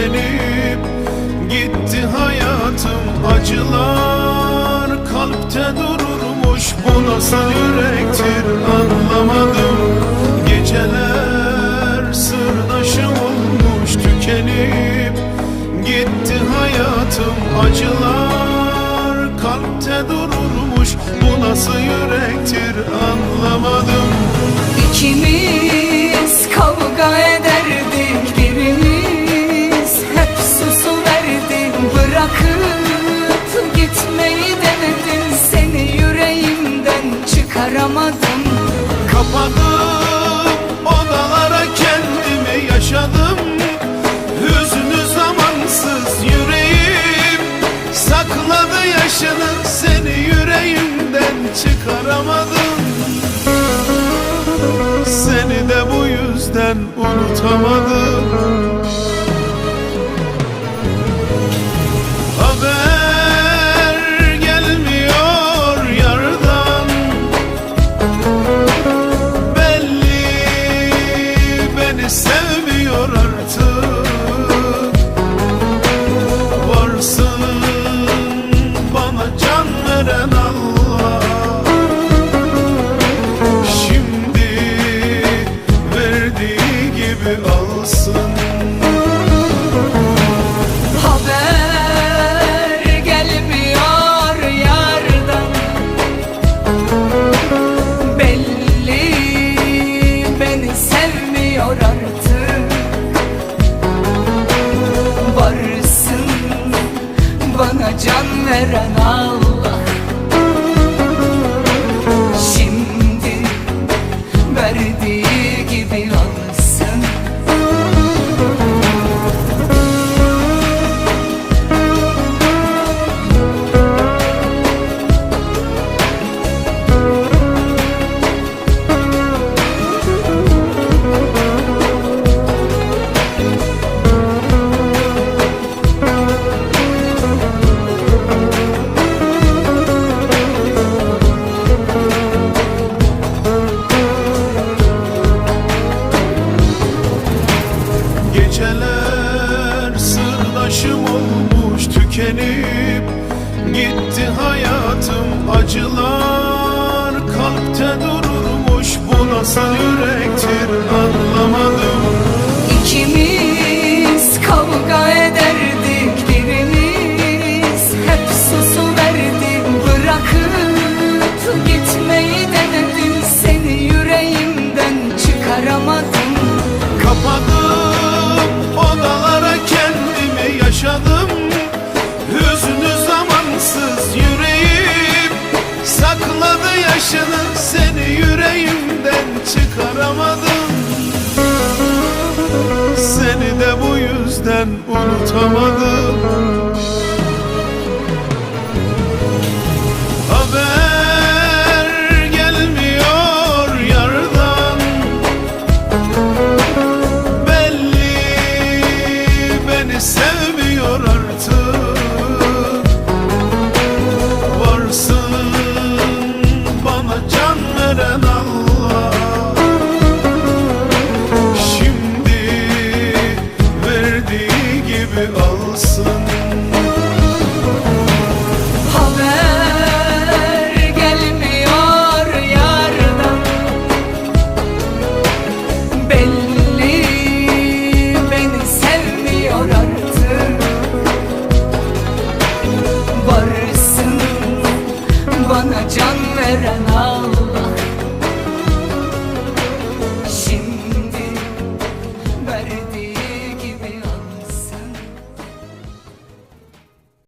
gelip gitti hayatım acılar. Kalpte dururmuş bu nasıl yürektir anlamadım. Geceler sırdaşım olmuş tükenip gitti hayatım acılar. Kalpte dururmuş bu nasıl yürektir anlamadım. İkimiz çıkaramadım. Seni de bu yüzden unutamadım Ранал tükenip Gitti hayatım acılar. Kalpte dururmuş Bu nasıl yürektir. anlamadım bakışını seni yüreğimden çıkaramadım. Seni de bu yüzden unutamadım. Haber gelmiyor yardan. Belli beni sen